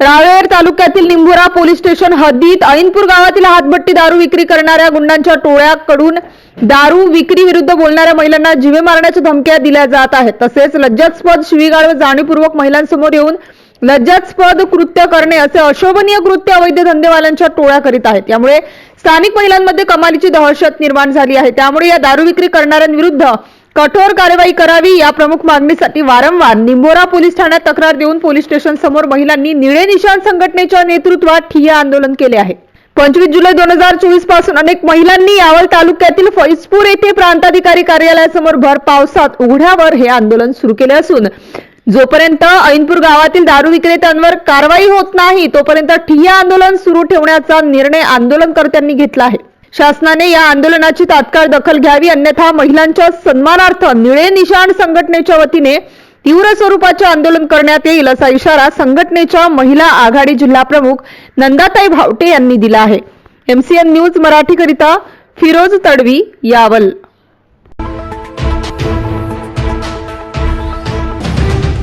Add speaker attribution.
Speaker 1: रावेर तालुक्यातील निंबुरा police station हद्दीत ऐनपूर गावातील हातभट्टी दारू विक्री करणाऱ्या गुंडांच्या टोळ्याकडून दारू विक्री विरुद्ध बोलणाऱ्या महिलांना जीवे मारण्याच्या धमक्या दिल्या जात आहेत. तसेच लज्जास्पद शिवीगाळ व जाणीवपूर्वक महिलांसमोर येऊन लज्जास्पद कृत्य करणे असे अशोभनीय कृत्य अवैध धंदेवाल्यांच्या टोळ्या करीत आहेत. त्यामुळे स्थानिक महिलांमध्ये कमालीची दहशत निर्माण झाली आहे. त्यामुळे या दारू विक्री करणाऱ्यांविरुद्ध कठोर कारवाई करावी या प्रमुख मागणीसाठी वारंवार निंबोरा पोलीस ठाण्यात तक्रार देऊन पोलीस स्टेशन समोर महिलांनी निळे निशाण संघटनेच्या नेतृत्वात ठिय्या आंदोलन केले आहे. पंचवीस जुलै दोन हजार चोवीसपासून अनेक महिलांनी यावल तालुक्यातील फैजपूर येथे प्रांताधिकारी कार्यालयासमोर भर पावसात उघड्यावर हे आंदोलन सुरू केले असून जोपर्यंत ऐनपूर गावातील दारू विक्रेत्यांवर कारवाई होत नाही तोपर्यंत ठिय्या आंदोलन सुरू ठेवण्याचा निर्णय आंदोलनकर्त्यांनी घेतला आहे. शासनाने या आंदोलनाची तात्काळ दखल घ्यावी अन्यथा महिलांच्या सन्मानार्थ निळे निशाण संघटनेच्या वतीने तीव्र स्वरूपाचे आंदोलन करण्यात येईल असा इशारा संघटनेच्या महिला आघाडी जिल्हा प्रमुख नंदाताई भावटे यांनी दिला आहे. एमसीएन न्यूज मराठीकरिता फिरोज तडवी यावल.